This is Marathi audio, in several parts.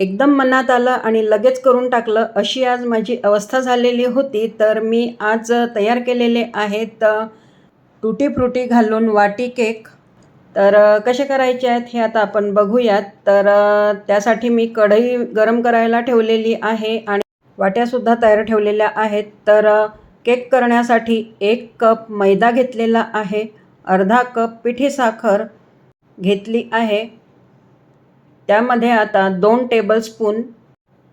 एकदम मनात आलं आणि लगेच करून टाकलं. अशी आज माझी अवस्था झालेली होती. तर मी आज तयार केलेले आहेत टुटी फ्रुटी घालून वाटी केक. तर कसे करायचे आहेत हे आता आपण बघूयात. तर त्यासाठी मी कढई गरम करायला ठेवलेली आहे आणि वाट्यासुद्धा तयार ठेवलेल्या आहेत. तर केक करण्यासाठी एक कप मैदा घेतलेला आहे अर्धा कप पिठी साखर घेतली आहे. त्यामध्ये आता दोन टेबलस्पून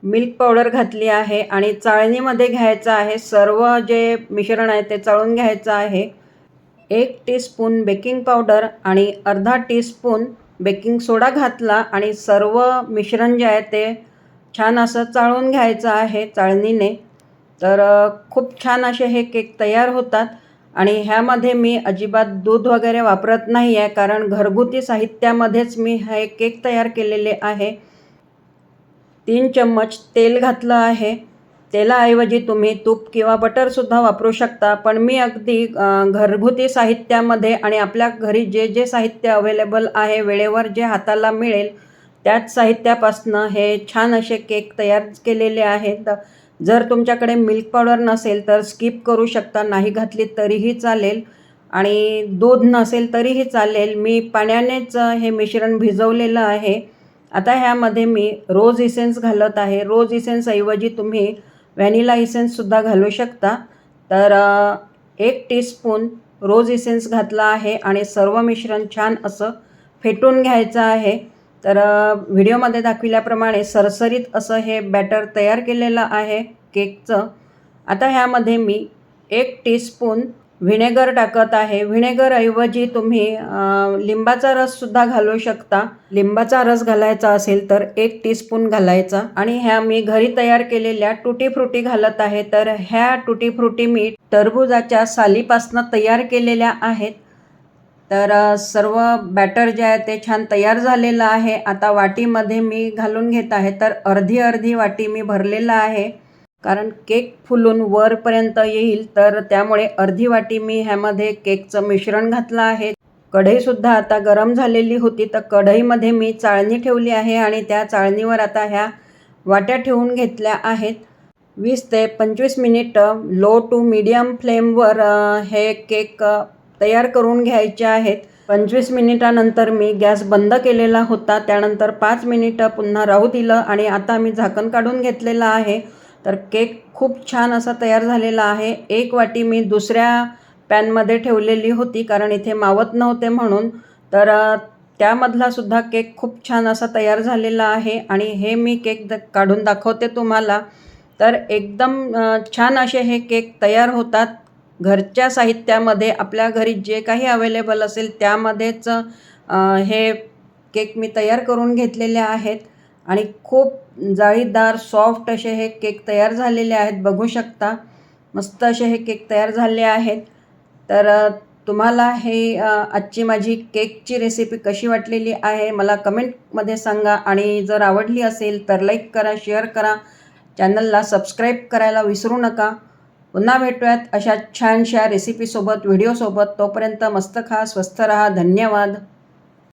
मिल्क पावडर घातली आहे आणि चाळणीमध्ये घ्यायचं आहे सर्व जे मिश्रण आहे ते चाळून घ्यायचं आहे. एक टीस्पून बेकिंग पावडर आणि अर्धा टीस्पून बेकिंग सोडा घातला आणि सर्व मिश्रण जे आहे ते छान असं चाळून घ्यायचं आहे चाळणीने. तर खूप छान असे हे केक तयार होतात. आणि ह्यामध्ये मी अजिबात दूध वगैरे वापरत नाही आहे कारण घरगुती साहित्यामध्येच मी हे केक तयार केलेले आहे. तीन चम्मच तेल घातलं आहे. तेलाऐवजी तुम्ही तूप किंवा बटरसुद्धा वापरू शकता पण मी अगदी घरगुती साहित्यामध्ये आणि आपल्या घरी जे जे साहित्य अवेलेबल आहे वेळेवर जे हाताला मिळेल त्याच साहित्यापासनं हे छान असे केक तयार केलेले आहेत. जर तुमच्याकडे मिल्क पावडर नसेल तर स्किप करू शकता नाही घातली तरीही चालेल. आणि दूध नसेल तरीही चालेल. मी पाण्यानेच हे मिश्रण भिजवलेलं आहे. आता ह्यामध्ये मी रोज इसेन्स घालत आहे. रोज इसेन्सऐवजी तुम्ही व्हॅनिला इसेन्ससुद्धा घालू शकता. तर एक टीस्पून रोज इसेन्स घातला आहे आणि सर्व मिश्रण छान असं फेटून घ्यायचं आहे. तर व्हिडिओमध्ये दाखविल्याप्रमाणे सरसरीत असं हे बॅटर तयार केलेलं आहे केकचं. आता ह्यामध्ये मी एक टीस्पून व्हिनेगर टाकत आहे. व्हिनेगरऐवजी तुम्ही लिंबाचा रससुद्धा घालू शकता. लिंबाचा रस घालायचा असेल तर एक टीस्पून घालायचा. आणि ह्या मी घरी तयार केलेल्या टुटी फ्रुटी घालत आहे. तर ह्या टुटी फ्रुटी मी टरबुजाच्या सालीपासनं तयार केलेल्या आहेत. तर सर्व बॅटर जे आहे ते छान तयार झालेलं आहे. आता वाटीमध्ये मी घालून घेत आहे. तर अर्धी अर्धी वाटी मी भरलेलं आहे. कारण केक फुलून वरपर्यंत येईल. तर त्यामुळे अर्धी वाटी मी ह्यामध्ये केकचं मिश्रण घातलं आहे. कढईसुद्धा आता गरम झालेली होती. तर कढईमध्ये मी चाळणी ठेवली आहे आणि त्या चाळणीवर आता ह्या वाट्या ठेवून घेतल्या आहेत. वीस ते पंचवीस मिनिटं लो टू मीडियम फ्लेमवर हे केक तयार करून घ्यायचे आहेत. पंचवीस मिनिटानंतर मी गॅस बंद केलेला होता. त्यानंतर पाच मिनिटं पुन्हा राहू दिलं आणि आता मी झाकण काढून घेतलेलं आहे. तर केक खूप छान असा तयार झालेला आहे. एक वाटी मी दुसऱ्या पॅनमध्ये ठेवलेली होती कारण इथे मावत नव्हते म्हणून. तर त्यामधलासुद्धा त्यामधला सुद्धा केक खूप छान असा तयार झालेला आहे आणि हे मी केक द काढून दाखवते तुम्हाला. तर एकदम छान असे हे केक तयार होतात. घरच्या साहित्यामध्ये आपल्या घरी जे काही अवेलेबल असेल त्यामध्येच हे केक मी तयार करून घेतलेले आहेत. आणि खूप जाळीदार सॉफ्ट असे हे केक तयार झालेले आहेत. बघू शकता मस्त असे हे केक तयार झाले आहेत. तर तुम्हाला हे आजची माझी केकची रेसिपी कशी वाटलेली आहे मला कमेंटमध्ये सांगा. आणि जर आवडली असेल तर लाईक करा शेअर करा. चॅनलला सबस्क्राईब करायला विसरू नका. पुन्हा भेटूयात. अशा छानशा रेसिपीसोबत व्हिडिओसोबत तोपर्यंत मस्त खा स्वस्थ रहा. धन्यवाद.